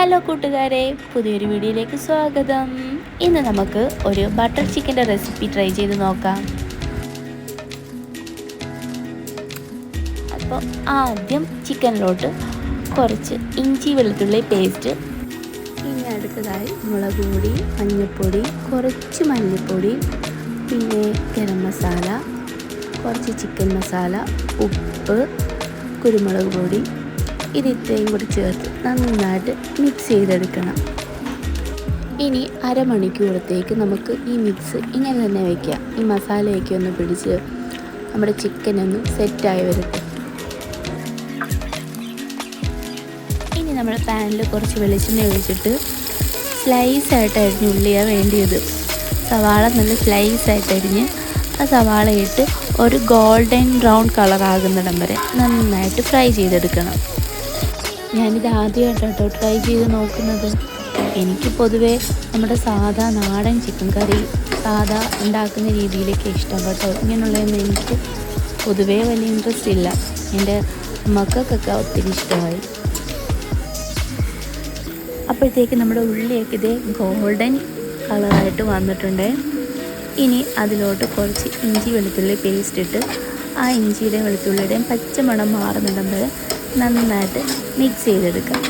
കൂട്ടുകാരെ പുതിയൊരു വീഡിയോയിലേക്ക് സ്വാഗതം. ഇന്ന് നമുക്ക് ഒരു ബട്ടർ ചിക്കന്റെ റെസിപ്പി ട്രൈ ചെയ്ത് നോക്കാം. അപ്പോൾ ആദ്യം ചിക്കനിലോട്ട് കുറച്ച് ഇഞ്ചി വെളുത്തുള്ളി പേസ്റ്റ് പിന്നെ അടുത്തതായി മുളക് പൊടി മഞ്ഞൾപ്പൊടി കുറച്ച് മല്ലിപ്പൊടി പിന്നെ ഗരം മസാല കുറച്ച് ചിക്കൻ മസാല ഉപ്പ് കുരുമുളക് പൊടി ഇത് ഇത്രയും കൂടി ചേർത്ത് നന്നായിട്ട് മിക്സ് ചെയ്തെടുക്കണം. ഇനി അരമണിക്കൂറത്തേക്ക് നമുക്ക് ഈ മിക്സ് ഇങ്ങനെ തന്നെ വയ്ക്കാം ഈ മസാലയൊക്കെ ഒന്ന് പിടിച്ച് നമ്മുടെ ചിക്കൻ ഒന്ന് സെറ്റായി വരട്ടെ. ഇനി നമ്മൾ പാനിൽ കുറച്ച് വെളിച്ചെണ്ണ ഒഴിച്ചിട്ട് സ്ലൈസ് ആയിട്ട് അരിഞ്ഞ് ഉള്ളിയാണ് വേണ്ടിയത്. സവാള നല്ല സ്ലൈസ് ആയിട്ട് അരിഞ്ഞ് ആ സവാളയിട്ട് ഒരു ഗോൾഡൻ ബ്രൗൺ കളർ ആകുന്നിടം വരെ നന്നായിട്ട് ഫ്രൈ ചെയ്തെടുക്കണം. ഞാനിത് ആദ്യമായിട്ടോ ട്രൈ ചെയ്ത് നോക്കുന്നത്. എനിക്ക് പൊതുവേ നമ്മുടെ സാധാ നാടൻ ചിക്കൻ കറി സാധാ ഉണ്ടാക്കുന്ന രീതിയിലേക്ക് ഇഷ്ടം കേട്ടോ ഇങ്ങനെയുള്ളതൊന്നും എനിക്ക് പൊതുവേ വലിയ ഇൻട്രസ്റ്റ് ഇല്ല. എന്റെ മക്കൾക്കൊക്കെ ഒത്തിരി ഇഷ്ടമായി. അപ്പോഴത്തേക്ക് നമ്മുടെ ഉള്ളിയൊക്കെ ഇതേ ഗോൾഡൻ കളറായിട്ട് വന്നിട്ടുണ്ട്. ഇനി അതിലോട്ട് കുറച്ച് ഇഞ്ചി വെളുത്തുള്ളി പേസ്റ്റ് ഇട്ട് ആ ഇഞ്ചിയുടെയും വെളുത്തുള്ളിയുടെയും പച്ചമണം മാറുന്നിടം വരെ നന്നായിട്ട് മിക്സ് ചെയ്തെടുക്കാം.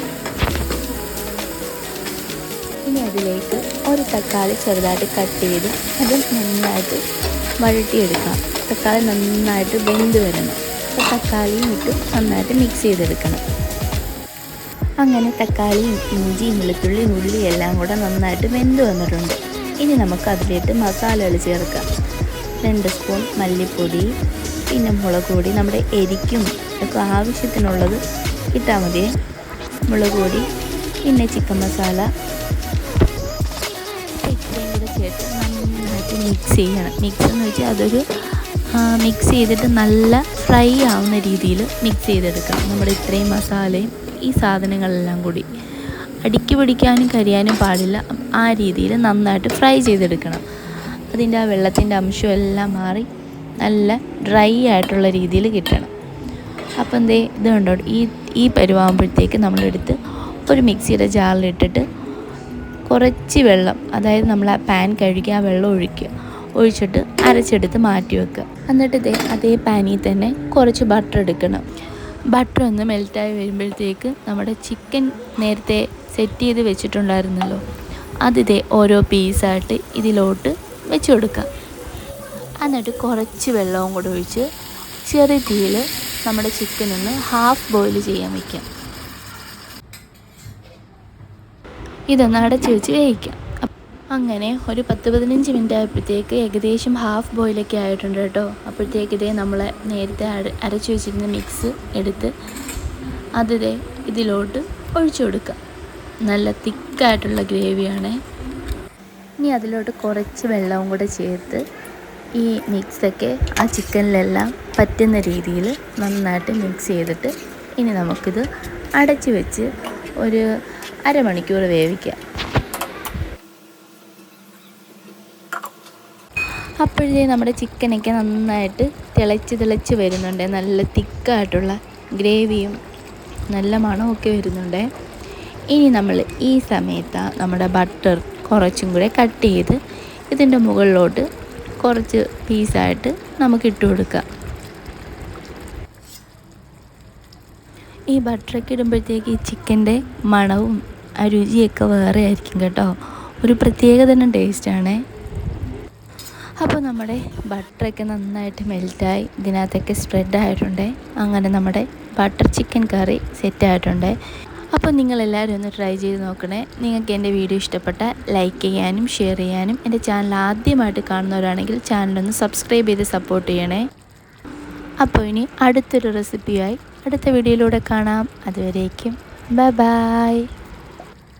ഇനി അതിലേക്ക് ഒരു തക്കാളി ചെറുതായിട്ട് കട്ട് ചെയ്ത് അത് നന്നായിട്ട് വഴട്ടിയെടുക്കാം തക്കാളി നന്നായിട്ട് വെന്ത് വരണം. അപ്പോൾ തക്കാളിയും ഇട്ട് നന്നായിട്ട് മിക്സ് ചെയ്തെടുക്കണം. അങ്ങനെ തക്കാളിയും ഇഞ്ചിയും വെളുത്തുള്ളിയും ഉള്ളിയും എല്ലാം കൂടെ നന്നായിട്ട് വെന്ത് വന്നിട്ടുണ്ട്. ഇനി നമുക്ക് അതിലേക്ക് മസാലകൾ ചേർക്കാം. രണ്ട് സ്പൂൺ മല്ലിപ്പൊടി പിന്നെ മുളക് പൊടി. നമ്മുടെ എരിക്കും ഒക്കെ ആവശ്യത്തിനുള്ളത് ഇട്ടാൽ മതി. മുളക് പൊടി പിന്നെ ചിക്കൻ മസാല. ഇത്രയും കൂടെ ചേർത്ത് നന്നായിട്ട് മിക്സ് ചെയ്യണം. മിക്സ് എന്ന് വെച്ചാൽ അതൊരു മിക്സ് ചെയ്തിട്ട് നല്ല ഫ്രൈ ആവുന്ന രീതിയിൽ മിക്സ് ചെയ്തെടുക്കണം. നമ്മുടെ ഇത്രയും മസാലയും ഈ സാധനങ്ങളെല്ലാം കൂടി. അടിക്ക് പിടിക്കാനും കരിയാനും പാടില്ല. ആ രീതിയിൽ നന്നായിട്ട് ഫ്രൈ ചെയ്തെടുക്കണം. അതിന്റെ ആ വെള്ളത്തിന്റെ അംശം എല്ലാം മാറി നല്ല ഡ്രൈ ആയിട്ടുള്ള രീതിയിൽ കിട്ടണം. അപ്പം എന്തേ ഇത് കണ്ടോ? ഈ ഈ പരുവാകുമ്പോഴത്തേക്ക് നമ്മളെടുത്ത് ഒരു മിക്സിയുടെ ജാറിലിട്ടിട്ട് കുറച്ച് വെള്ളം അതായത് നമ്മൾ ആ പാൻ കഴുകി ആ വെള്ളം ഒഴിക്കുക. ഒഴിച്ചിട്ട് അരച്ചെടുത്ത് മാറ്റി വെക്കുക. എന്നിട്ട് ഇതേ അതേ പാനിൽ തന്നെ കുറച്ച് ബട്ടർ എടുക്കണം. ബട്ടർ ഒന്ന് മെൽറ്റായി വരുമ്പോഴത്തേക്ക് നമ്മുടെ ചിക്കൻ നേരത്തെ സെറ്റ് ചെയ്ത് വെച്ചിട്ടുണ്ടായിരുന്നല്ലോ. അതിതേ ഓരോ പീസായിട്ട് ഇതിലോട്ട് വെച്ച് കൊടുക്കുക എന്നിട്ട് കുറച്ച് വെള്ളവും കൂടെ ഒഴിച്ച് ചെറിയ തീയിൽ നമ്മുടെ ചിക്കൻ ഒന്ന് ഹാഫ് ബോയിൽ ചെയ്യാൻ വയ്ക്കാം ഇതൊന്ന് അടച്ച് വെച്ച് വേവിക്കാം. അങ്ങനെ ഒരു പത്ത് പതിനഞ്ച് മിനിറ്റ് ആയപ്പോഴത്തേക്ക് ഏകദേശം ഹാഫ് ബോയിലൊക്കെ ആയിട്ടുണ്ട് കേട്ടോ. അപ്പോഴത്തേക്ക് ഇതേ നമ്മൾ നേരത്തെ അരച്ച് വെച്ചിരുന്ന മിക്സ് എടുത്ത് അതിതേ ഇതിലോട്ട് ഒഴിച്ചു കൊടുക്കുക. നല്ല തിക്കായിട്ടുള്ള ഗ്രേവിയാണ് ഇനി അതിലോട്ട് കുറച്ച് വെള്ളവും കൂടെ ചേർത്ത് ഈ മിക്സൊക്കെ ആ ചിക്കനിലെല്ലാം പറ്റുന്ന രീതിയിൽ നന്നായിട്ട് മിക്സ് ചെയ്തിട്ട് ഇനി നമുക്കിത് അടച്ച് വെച്ച് ഒരു അരമണിക്കൂർ വേവിക്കാം. അപ്പോഴേ നമ്മുടെ ചിക്കനൊക്കെ നന്നായിട്ട് തിളച്ച് തിളച്ച് വരുന്നുണ്ട്. നല്ല തിക്കായിട്ടുള്ള ഗ്രേവിയും നല്ല മണമൊക്കെ വരുന്നുണ്ട്. ഇനി നമ്മൾ ഈ സമയത്ത് നമ്മുടെ ബട്ടർ കുറച്ചും കൂടെ കട്ട് ചെയ്ത് ഇതിന്റെ മുകളിലോട്ട് കുറച്ച് പീസായിട്ട് നമുക്ക് ഇട്ട് കൊടുക്കാം. ഈ ബട്ടറൊക്കെ ഇടുമ്പോഴത്തേക്ക് ഈ ചിക്കന്റെ മണവും ആ രുചിയൊക്കെ വേറെ ആയിരിക്കും കേട്ടോ. ഒരു പ്രത്യേക തന്നെ ടേസ്റ്റാണേ. അപ്പോൾ നമ്മുടെ ബട്ടറൊക്കെ നന്നായിട്ട് മെൽറ്റായി ഇതിനകത്തൊക്കെ സ്പ്രെഡ് ആയിട്ടുണ്ട് അങ്ങനെ നമ്മുടെ ബട്ടർ ചിക്കൻ കറി സെറ്റ് ആയിട്ടുണ്ട് അപ്പോൾ നിങ്ങളെല്ലാവരും ഒന്ന് ട്രൈ ചെയ്ത് നോക്കണേ. നിങ്ങൾക്ക് എന്റെ വീഡിയോ ഇഷ്ടപ്പെട്ട ലൈക്ക് ചെയ്യാനും ഷെയർ ചെയ്യാനും എന്റെ ചാനൽ ആദ്യമായിട്ട് കാണുന്നവരാണെങ്കിൽ ചാനലൊന്ന് സബ്സ്ക്രൈബ് ചെയ്ത് സപ്പോർട്ട് ചെയ്യണേ. അപ്പോൾ ഇനി അടുത്തൊരു റെസിപ്പിയായി അടുത്ത വീഡിയോയിലൂടെ കാണാം. അതുവരേക്കും ബൈ ബൈ